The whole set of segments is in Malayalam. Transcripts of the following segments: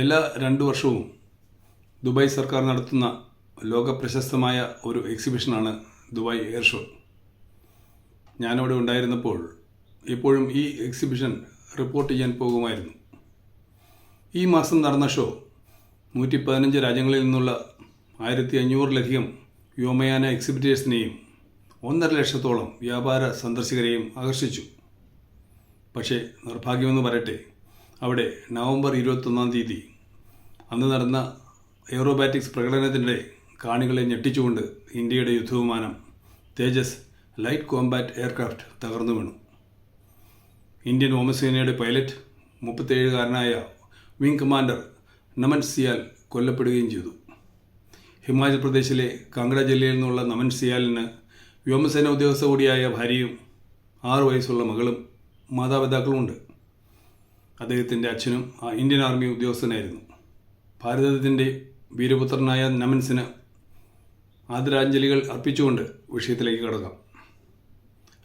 എല്ലാ രണ്ട് വർഷവും ദുബായ് സർക്കാർ നടത്തുന്ന ലോക പ്രശസ്തമായ ഒരു എക്സിബിഷനാണ് ദുബായ് എയർ ഷോ. ഞാനവിടെ ഉണ്ടായിരുന്നപ്പോൾ ഇപ്പോഴും ഈ എക്സിബിഷൻ റിപ്പോർട്ട് ചെയ്യാൻ പോകുമായിരുന്നു. ഈ മാസം നടന്ന ഷോ നൂറ്റി പതിനഞ്ച് രാജ്യങ്ങളിൽ നിന്നുള്ള ആയിരത്തി അഞ്ഞൂറിലധികം വ്യോമയാന എക്സിബിറ്റേഴ്സിനെയും ഒന്നര ലക്ഷത്തോളം വ്യാപാര സന്ദർശകരെയും ആകർഷിച്ചു. പക്ഷേ നിർഭാഗ്യമെന്ന് പറയട്ടെ അവിടെ നവംബർ ഇരുപത്തൊന്നാം തീയതി അന്ന് നടന്ന എയറോബാറ്റിക്സ് പ്രകടനത്തിനിടെ കാണികളെ ഞെട്ടിച്ചുകൊണ്ട് ഇന്ത്യയുടെ യുദ്ധവിമാനം തേജസ് ലൈറ്റ് കോംബാറ്റ് എയർക്രാഫ്റ്റ് തകർന്നു വീണു. ഇന്ത്യൻ വ്യോമസേനയുടെ പൈലറ്റ് മുപ്പത്തേഴുകാരനായ വിംഗ് കമാൻഡർ നമൻ സിയാൽ കൊല്ലപ്പെടുകയും ചെയ്തു. ഹിമാചൽ പ്രദേശിലെ കാംഗ്ര ജില്ലയിൽ നിന്നുള്ള നമൻ സിയാലിന് വ്യോമസേന ഉദ്യോഗസ്ഥ കൂടിയായ ഭാര്യയും ആറു വയസ്സുള്ള മകളും മാതാപിതാക്കളുമുണ്ട്. അദ്ദേഹത്തിന്റെ അച്ഛനും ഇന്ത്യൻ ആർമി ഉദ്യോഗസ്ഥനായിരുന്നു. ഭാരതത്തിന്റെ വീരപുത്രനായ നമൻസിന് ആദരാഞ്ജലികൾ അർപ്പിച്ചുകൊണ്ട് വിഷയത്തിലേക്ക് കടക്കാം.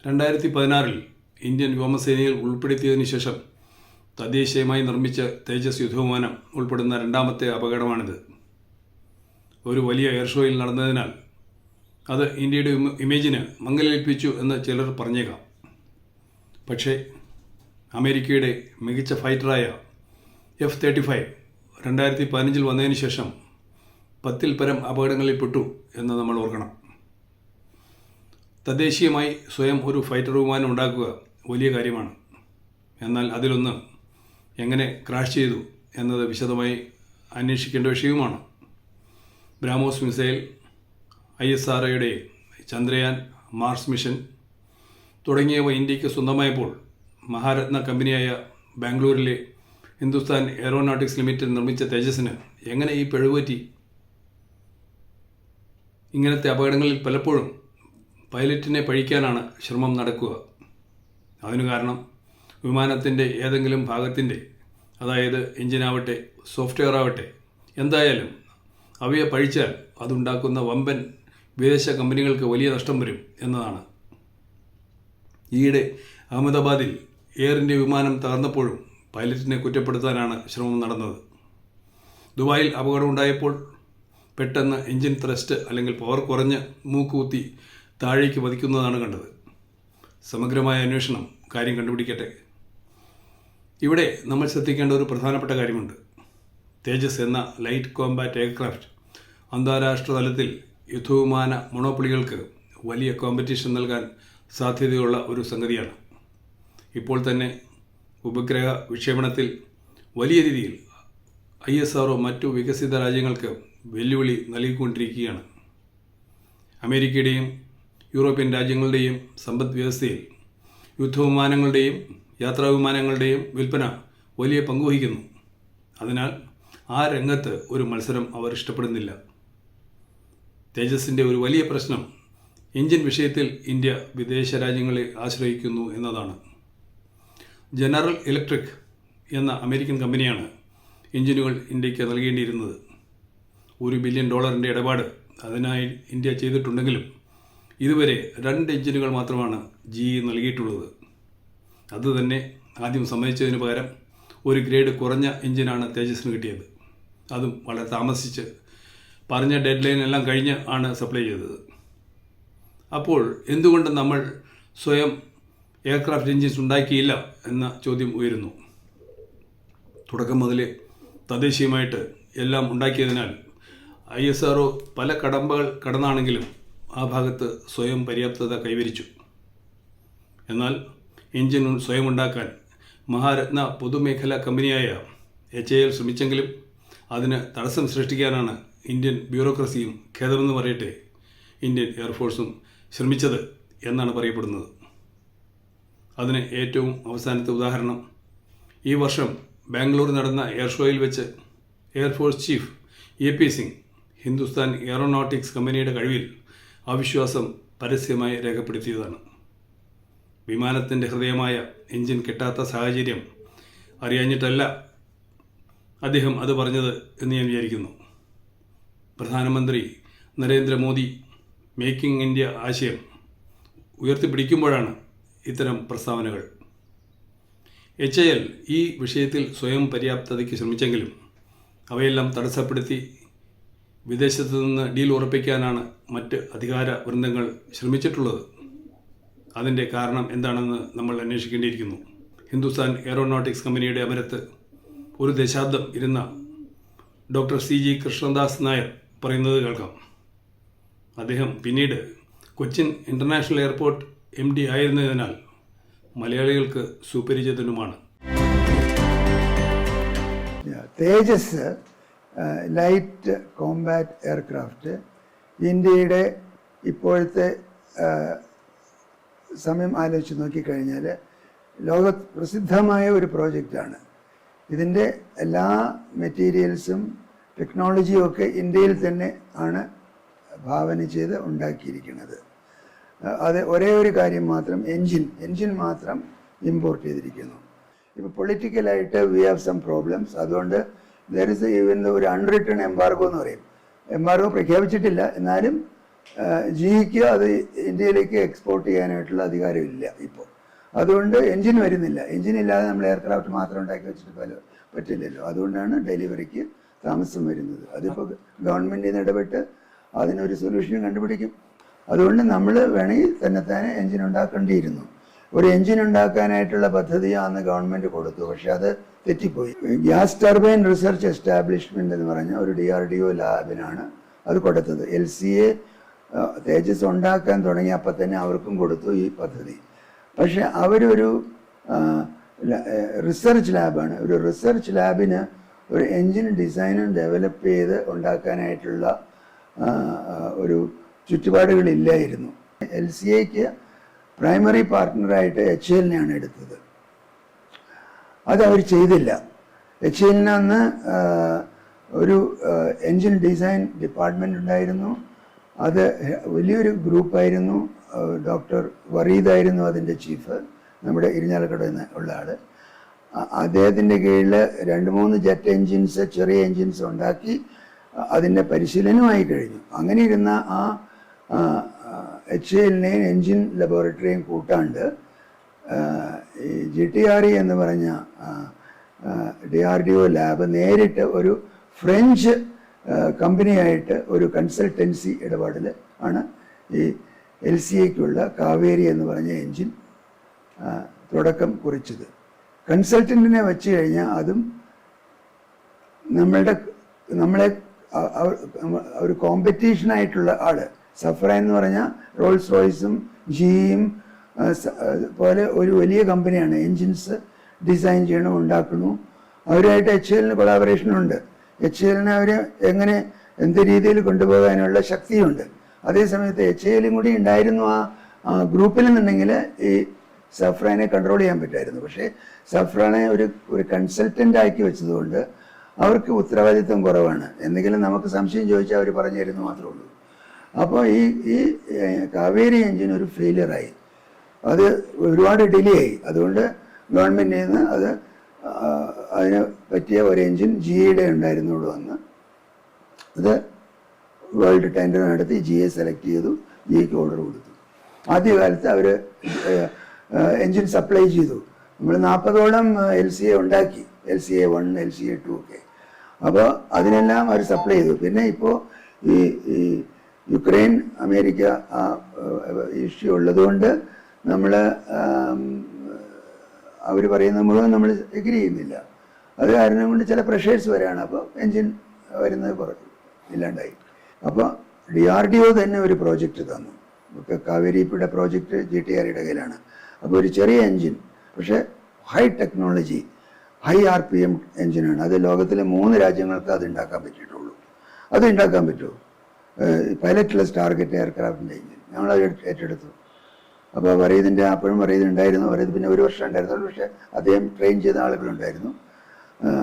രണ്ടായിരത്തി പതിനാറിൽ ഇന്ത്യൻ വ്യോമസേനയിൽ ഉൾപ്പെടുത്തിയതിനു ശേഷം തദ്ദേശീയമായി നിർമ്മിച്ച തേജസ് യുദ്ധവിമാനം ഉൾപ്പെടുന്ന രണ്ടാമത്തെ അപകടമാണിത്. ഒരു വലിയ എയർ ഷോയിൽ നടന്നതിനാൽ അത് ഇന്ത്യയുടെ ഇമ- ഇമേജിന് മങ്ങലേൽപ്പിച്ചു എന്ന് ചിലർ പറഞ്ഞേക്കാം. പക്ഷേ അമേരിക്കയുടെ മികച്ച ഫൈറ്ററായ എഫ് തേർട്ടി ഫൈവ് രണ്ടായിരത്തി പതിനഞ്ചിൽ വന്നതിന് ശേഷം പത്തിൽ പരം അപകടങ്ങളിൽപ്പെട്ടു എന്ന് നമ്മൾ ഓർക്കണം. തദ്ദേശീയമായി സ്വയം ഒരു ഫൈറ്റർ വിമാനം ഉണ്ടാക്കുക വലിയ കാര്യമാണ്. എന്നാൽ അതിലൊന്ന് എങ്ങനെ ക്രാഷ് ചെയ്തു എന്നത് വിശദമായി അന്വേഷിക്കേണ്ട വിഷയവുമാണ്. BrahMos missile I S R ഒയുടെ ചന്ദ്രയാൻ മാർസ് മിഷൻ തുടങ്ങിയവ ഇന്ത്യയ്ക്ക് സ്വന്തമായപ്പോൾ മഹാരത്ന കമ്പനിയായ ബാംഗ്ലൂരിലെ ഹിന്ദുസ്ഥാൻ എയറോനോട്ടിക്സ് ലിമിറ്റഡ് നിർമ്മിച്ച തേജസ്സിന് എങ്ങനെ ഈ പിഴവുപറ്റി? ഇങ്ങനത്തെ അപകടങ്ങളിൽ പലപ്പോഴും പൈലറ്റിനെ പഴിക്കാനാണ് ശ്രമം നടക്കുക. അതിനു കാരണം വിമാനത്തിന്റെ ഏതെങ്കിലും ഭാഗത്തിന്റെ അതായത് എഞ്ചിനാവട്ടെ സോഫ്റ്റ്വെയർ ആവട്ടെ എന്തായാലും അവയെ പഴിച്ചാൽ അതുണ്ടാക്കുന്ന വമ്പൻ വിദേശ കമ്പനികൾക്ക് വലിയ നഷ്ടം വരും എന്നതാണ്. ഈയിടെ അഹമ്മദാബാദിൽ എയർ ഇന്ത്യ വിമാനം തകർന്നപ്പോഴും പൈലറ്റിനെ കുറ്റപ്പെടുത്താനാണ് ശ്രമം നടന്നത്. ദുബായിൽ അപകടമുണ്ടായപ്പോൾ പെട്ടെന്ന് എഞ്ചിൻ ത്രസ്റ്റ് അല്ലെങ്കിൽ പവർ കുറഞ്ഞ് മൂക്കുകുത്തി താഴേക്ക് പതിക്കുന്നതാണ് കണ്ടത്. സമഗ്രമായ അന്വേഷണം കാര്യം കണ്ടുപിടിക്കട്ടെ. ഇവിടെ നമ്മൾ ശ്രദ്ധിക്കേണ്ട ഒരു പ്രധാനപ്പെട്ട കാര്യമുണ്ട്. തേജസ് എന്ന ലൈറ്റ് കോമ്പാറ്റ് എയർക്രാഫ്റ്റ് അന്താരാഷ്ട്ര തലത്തിൽ യുദ്ധവിമാന മൊണോപ്പൊളികൾക്ക് വലിയ കോമ്പറ്റീഷൻ നൽകാൻ സാധ്യതയുള്ള ഒരു സംഗതിയാണ്. ഇപ്പോൾ തന്നെ ഉപഗ്രഹ വിക്ഷേപണത്തിൽ വലിയ രീതിയിൽ ഐ എസ് ആർഒ മറ്റു വികസിത രാജ്യങ്ങൾക്ക് വെല്ലുവിളി നൽകിക്കൊണ്ടിരിക്കുകയാണ്. അമേരിക്കയുടെയും യൂറോപ്യൻ രാജ്യങ്ങളുടെയും സമ്പദ് വ്യവസ്ഥയിൽ യുദ്ധവിമാനങ്ങളുടെയും യാത്രാ വിമാനങ്ങളുടെയും വിൽപ്പന വലിയ പങ്കുവഹിക്കുന്നു അതിനാൽ ആ രംഗത്ത് ഒരു മത്സരം അവർ ഇഷ്ടപ്പെടുന്നില്ല. തേജസിന്റെ ഒരു വലിയ പ്രശ്നം എഞ്ചിൻ വിഷയത്തിൽ ഇന്ത്യ വിദേശ രാജ്യങ്ങളെ ആശ്രയിക്കുന്നു എന്നതാണ്. ജനറൽ ഇലക്ട്രിക് എന്ന അമേരിക്കൻ കമ്പനിയാണ് എഞ്ചിനുകൾ ഇന്ത്യയ്ക്ക് നൽകേണ്ടിയിരുന്നത്. ഒരു ബില്യൺ ഡോളറിന്റെ ഇടപാട് അതിനായി ഇന്ത്യ ചെയ്തിട്ടുണ്ടെങ്കിലും ഇതുവരെ രണ്ട് എഞ്ചിനുകൾ മാത്രമാണ് ജി നൽകിയിട്ടുള്ളത്. അതുതന്നെ ആദ്യം സമ്മതിച്ചതിന് പകരം ഒരു ഗ്രേഡ് കുറഞ്ഞ എഞ്ചിനാണ് തേജസ്സിന് കിട്ടിയത്. അതും വളരെ താമസിച്ച് പറഞ്ഞ ഡെഡ് ലൈൻ എല്ലാം കഴിഞ്ഞ് ആണ് സപ്ലൈ ചെയ്തത്. അപ്പോൾ എന്തുകൊണ്ട് നമ്മൾ സ്വയം എയർക്രാഫ്റ്റ് എഞ്ചിൻസ് ഉണ്ടാക്കിയില്ല എന്ന ചോദ്യം ഉയരുന്നു. തുടക്കം മുതൽ തദ്ദേശീയമായിട്ട് എല്ലാം ഉണ്ടാക്കിയതിനാൽ ഐ എസ് ആർ പല കടമ്പകൾ കടന്നാണെങ്കിലും ആ ഭാഗത്ത് സ്വയം പര്യാപ്തത കൈവരിച്ചു. എന്നാൽ എഞ്ചിൻ സ്വയം ഉണ്ടാക്കാൻ മഹാരത്ന പൊതുമേഖലാ കമ്പനിയായ എച്ച് എ എൽ ശ്രമിച്ചെങ്കിലും അതിന് തടസ്സം സൃഷ്ടിക്കാനാണ് ഇന്ത്യൻ ബ്യൂറോക്രസിയും ഖേദമെന്ന് പറയട്ടെ ഇന്ത്യൻ എയർഫോഴ്സും ശ്രമിച്ചത് എന്നാണ് പറയപ്പെടുന്നത്. അതിന് ഏറ്റവും അവസാനത്തെ ഉദാഹരണം. ഈ വർഷം ബാംഗ്ലൂർ നടന്ന എയർ ഷോയിൽ വെച്ച് air force chief A P Singh Hindustan Aeronautics കമ്പനിയുടെ കഴിവിൽ അവിശ്വാസം പരസ്യമായി രേഖപ്പെടുത്തിയതാണ്. വിമാനത്തിന്റെ ഹൃദയമായ എഞ്ചിൻ കിട്ടാത്ത സാഹചര്യം അറിയാഞ്ഞിട്ടല്ല അദ്ദേഹം അത് പറഞ്ഞത് എന്ന് ഞാൻ വിചാരിക്കുന്നു. പ്രധാനമന്ത്രി നരേന്ദ്രമോദി മേക്കിംഗ് ഇന്ത്യ ആശയം ഉയർത്തിപ്പിടിക്കുമ്പോഴാണ് ഇത്തരം പ്രസ്താവനകൾ. എച്ച് എൽ ഈ വിഷയത്തിൽ സ്വയം പര്യാപ്തതയ്ക്ക് ശ്രമിച്ചെങ്കിലും അവയെല്ലാം തടസ്സപ്പെടുത്തി വിദേശത്തു നിന്ന് ഡീൽ ഉറപ്പിക്കാനാണ് മറ്റ് അധികാര വൃന്ദങ്ങൾ ശ്രമിച്ചിട്ടുള്ളത്. അതിന്റെ കാരണം എന്താണെന്ന് നമ്മൾ അന്വേഷിക്കേണ്ടിയിരിക്കുന്നു. ഹിന്ദുസ്ഥാൻ എയറോനോട്ടിക്സ് കമ്പനിയുടെ അമരത്ത് ഒരു ദശാബ്ദം ഇരുന്ന doctor C G Krishnadas Nair പറയുന്നത് കേൾക്കാം. അദ്ദേഹം പിന്നീട് Cochin International Airport M D ആയിരുന്നതിനാൽ മലയാളികൾക്ക് സുപരിചിതനുമാണ്. തേജസ് ലൈറ്റ് കോമ്പാറ്റ് എയർക്രാഫ്റ്റ് ഇന്ത്യയുടെ ഇപ്പോഴത്തെ സമയം ആലോചിച്ച് നോക്കിക്കഴിഞ്ഞാൽ ലോക പ്രസിദ്ധമായ ഒരു പ്രോജക്റ്റാണ്. ഇതിന്റെ എല്ലാ മെറ്റീരിയൽസും ടെക്നോളജിയും ഒക്കെ ഇന്ത്യയിൽ തന്നെ ആണ് ഭാവന ചെയ്ത് ഉണ്ടാക്കിയിരിക്കുന്നത്. അത് ഒരേ ഒരു കാര്യം മാത്രം എൻജിൻ എൻജിൻ മാത്രം ഇമ്പോർട്ട് ചെയ്തിരിക്കുന്നു. ഇപ്പോൾ പൊളിറ്റിക്കലായിട്ട് വി ഹാവ് സം പ്രോബ്ലംസ് അതുകൊണ്ട് ദർ ഇസ് ഈവൻ ഒരു അൺറിട്ടേൺ എംബാർഗോ എന്ന് പറയും. എംബാർഗോ പ്രഖ്യാപിച്ചിട്ടില്ല. എന്നാലും ജിക്ക് അത് ഇന്ത്യയിലേക്ക് എക്സ്പോർട്ട് ചെയ്യാനായിട്ടുള്ള അധികാരമില്ല ഇപ്പോൾ അതുകൊണ്ട് എൻജിൻ വരുന്നില്ല. എൻജിൻ ഇല്ലാതെ നമ്മൾ എയർക്രാഫ്റ്റ് മാത്രം ഉണ്ടാക്കി വെച്ചിട്ട് പല പറ്റില്ലല്ലോ. അതുകൊണ്ടാണ് ഡെലിവറിക്ക് താമസം വരുന്നത്. അതിപ്പോൾ ഗവൺമെന്റ് ഇടപെട്ട് അതിനൊരു സൊല്യൂഷൻ കണ്ടുപിടിക്കും. അതുകൊണ്ട് നമ്മൾ വേണമെങ്കിൽ തന്നെ എൻജിൻ ഉണ്ടാക്കേണ്ടിയിരുന്നു. ഒരു എൻജിൻ ഉണ്ടാക്കാനായിട്ടുള്ള പദ്ധതി അന്ന് ഗവൺമെന്റ് കൊടുത്തു. പക്ഷെ അത് തെറ്റിപ്പോയി. ഗ്യാസ് ടർബൈൻ റിസർച്ച് എസ്റ്റാബ്ലിഷ്മെന്റ് എന്ന് പറഞ്ഞ ഒരു ഡി ആർ ഡി ഒ ലാബിനാണ് അത് കൊടുത്തത്. എൽ സി എ തേജസ് ഉണ്ടാക്കാൻ തുടങ്ങി. അപ്പം തന്നെ അവർക്കും കൊടുത്തു ഈ പദ്ധതി. പക്ഷെ അവരൊരു റിസർച്ച് ലാബാണ്. ഒരു റിസർച്ച് ലാബിന് ഒരു എൻജിൻ ഡിസൈനും ഡെവലപ്പ് ചെയ്ത് ഉണ്ടാക്കാനായിട്ടുള്ള ഒരു ചുറ്റുപാടുകളില്ലായിരുന്നു. എൽ സി എക്ക് പ്രൈമറി പാർട്ട്ണറായിട്ട് എച്ച് എല്ലിനെയാണ് എടുത്തത്. അത് അവർ ചെയ്തില്ല. എച്ച് എല്ലിന് അന്ന് ഒരു എൻജിൻ ഡിസൈൻ ഡിപ്പാർട്ട്മെന്റ് ഉണ്ടായിരുന്നു. അത് വലിയൊരു ഗ്രൂപ്പായിരുന്നു. ഡോക്ടർ വറീദായിരുന്നു അതിന്റെ ചീഫ് നമ്മുടെ ഇരിഞ്ഞാലക്കട നിന്ന് ഉള്ള ആൾ അദ്ദേഹത്തിന്റെ കീഴിൽ രണ്ട് മൂന്ന് ജെറ്റ് എൻജിൻസ് ചെറിയ എൻജിൻസ് ഉണ്ടാക്കി അതിന്റെ പരിശീലനമായി കഴിഞ്ഞു. അങ്ങനെ ഇരുന്ന ആ എച്ച് എല്ലിനെയും എൻജിൻ ലബോറട്ടറിയും കൂട്ടാണ്ട് ഈ ജി ടി ആർ ഇ എന്ന് പറഞ്ഞ D R D O lab നേരിട്ട് ഒരു ഫ്രഞ്ച് കമ്പനിയായിട്ട് ഒരു കൺസൾട്ടൻസി ഇടപാടിൽ ആണ് ഈ എൽ സി എക്കുള്ള കാവേരി എന്ന് പറഞ്ഞ എൻജിൻ തുടക്കം കുറിച്ചത്. കൺസൾട്ടന്റിനെ വെച്ച് കഴിഞ്ഞാൽ അതും നമ്മളുടെ നമ്മളെ ഒരു കോമ്പറ്റീഷനായിട്ടുള്ള ആൾ സഫ്ര എന്ന് പറഞ്ഞാൽ റോൾസ് റോയ്സും ജിയും പോലെ ഒരു വലിയ കമ്പനിയാണ്. എൻജിൻസ് ഡിസൈൻ ചെയ്യണം ഉണ്ടാക്കണു അവരുമായിട്ട് എച്ച് എല്ലിന് കൊളാബറേഷനുണ്ട് എച്ച് എല്ലിനെ അവർ എങ്ങനെ എന്ത് രീതിയിൽ കൊണ്ടുപോകാനുള്ള ശക്തിയുണ്ട്. അതേസമയത്ത് എച്ച് എല്ലും കൂടി ഉണ്ടായിരുന്നു ആ ഗ്രൂപ്പിൽ നിന്നുണ്ടെങ്കിൽ ഈ സഫ്രാനെ കൺട്രോൾ ചെയ്യാൻ പറ്റുമായിരുന്നു. പക്ഷേ സഫ്രാനെ ഒരു ഒരു കൺസൾട്ടന്റ് ആക്കി വെച്ചതുകൊണ്ട് അവർക്ക് ഉത്തരവാദിത്വം കുറവാണ്. എന്തെങ്കിലും നമുക്ക് സംശയം ചോദിച്ചാൽ അവർ പറഞ്ഞു തരുന്നു മാത്രമേ ഉള്ളൂ. അപ്പോൾ ഈ ഈ കാവേരി എഞ്ചിൻ ഒരു ഫെയിലിയറായി അത് ഒരുപാട് ഡിലേ ആയി. അതുകൊണ്ട് ഗവൺമെന്റിൽ നിന്ന് അത് അതിന് പറ്റിയ ഒരു എഞ്ചിൻ ജിയുടെ ഉണ്ടായിരുന്നുള്ളൂ അന്ന്. അത് വേൾഡ് ടെൻഡർ നടത്തി ജിയെ സെലക്ട് ചെയ്തു ജിക്ക് ഓർഡർ കൊടുത്തു. ആദ്യകാലത്ത് അവർ എഞ്ചിൻ സപ്ലൈ ചെയ്തു. നമ്മൾ നാൽപ്പതോളം എൽ സി എ ഉണ്ടാക്കി. L C A one L C A two ഒക്കെ. അപ്പോൾ അതിനെല്ലാം അവർ സപ്ലൈ ചെയ്തു. പിന്നെ ഇപ്പോൾ ഈ യുക്രൈൻ അമേരിക്ക ആ ഇഷ്യൂ ഉള്ളതുകൊണ്ട് നമ്മൾ അവർ പറയുന്ന മുഴുവൻ നമ്മൾ എഗ്രി ചെയ്യുന്നില്ല. അത് കാരണം കൊണ്ട് ചില പ്രഷേഴ്സ് വരികയാണ് അപ്പോൾ എൻജിൻ വരുന്നത് കുറഞ്ഞു ഇല്ലാണ്ടായി. അപ്പോൾ ഡി ആർ ഡി ഒ തന്നെ ഒരു പ്രോജക്റ്റ് തന്നു. ഒക്കെ കാവേരിപ്പിയുടെ പ്രോജക്റ്റ് ജി ടി ആറിയുടെ കയ്യിലാണ്. അപ്പോൾ ഒരു ചെറിയ എൻജിൻ പക്ഷേ high technology high R P M എൻജിനാണ് അത് ലോകത്തിലെ മൂന്ന് രാജ്യങ്ങൾക്ക് അത് ഉണ്ടാക്കാൻ പറ്റിയിട്ടുള്ളൂ. അത് ഉണ്ടാക്കാൻ പറ്റുമോ? പൈലറ്റ്ലെസ് ടാർഗറ്റ് എയർക്രാഫ്റ്റിന്റെ എഞ്ചിൻ ഞങ്ങളത് ഏറ്റ- ഏറ്റെടുത്തു. അപ്പോൾ വറീദിന്റെ അപ്പോഴും വറീദ് ഉണ്ടായിരുന്നു വറീദ് പിന്നെ ഒരു വർഷം ഉണ്ടായിരുന്നുള്ളൂ പക്ഷേ അദ്ദേഹം ട്രെയിൻ ചെയ്ത ആളുകളുണ്ടായിരുന്നു.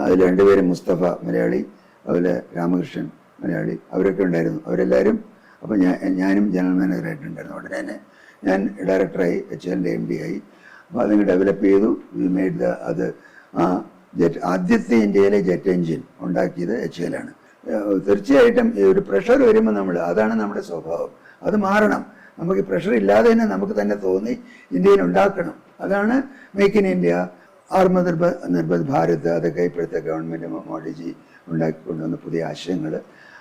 അതിൽ രണ്ടുപേരും മുസ്തഫ മലയാളി അതുപോലെ രാമകൃഷ്ണൻ മലയാളി അവരൊക്കെ ഉണ്ടായിരുന്നു. അവരെല്ലാവരും അപ്പോൾ ഞാൻ ഞാനും ജനറൽ മാനേജറായിട്ടുണ്ടായിരുന്നു ഉടനെ തന്നെ ഞാൻ ഡയറക്ടറായി എച്ച് എന്റെ എം ഡി ആയി. അപ്പോൾ അതിന് ഡെവലപ്പ് ചെയ്തു. വി മെയ്ഡ് ദ അത് ആ ജെറ്റ് ആദ്യത്തെ ഇന്ത്യയിലെ ജെറ്റ് എഞ്ചിൻ ഉണ്ടാക്കിയത് എച്ച് എല്ലാണ് തീർച്ചയായിട്ടും ഈ ഒരു പ്രഷർ വരുമ്പോൾ നമ്മൾ അതാണ് നമ്മുടെ സ്വഭാവം. അത് മാറണം. നമുക്ക് പ്രഷർ ഇല്ലാതെ തന്നെ നമുക്ക് തന്നെ തോന്നി ഇന്ത്യയിൽ ഉണ്ടാക്കണം. അതാണ് make in India Atmanirbhar Nirbhar Bharat അതൊക്കെ ഇപ്പോഴത്തെ ഗവൺമെന്റ് മോഡിജി ഉണ്ടാക്കി കൊണ്ടുവന്ന പുതിയ ആശയങ്ങൾ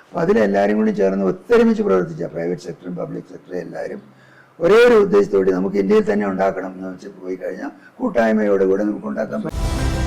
അപ്പോൾ അതിലെല്ലാവരും കൂടി ചേർന്ന് ഒത്തൊരുമിച്ച് പ്രവർത്തിച്ച പ്രൈവറ്റ് സെക്ടറും പബ്ലിക് സെക്ടറും എല്ലാവരും ഒരേ ഒരു ഉദ്ദേശത്തോടെ നമുക്ക് ഇന്ത്യയിൽ തന്നെ ഉണ്ടാക്കണം എന്ന് വെച്ച് പോയി കഴിഞ്ഞാൽ കൂട്ടായ്മയോടുകൂടെ നമുക്ക് ഉണ്ടാക്കാൻ പറ്റും.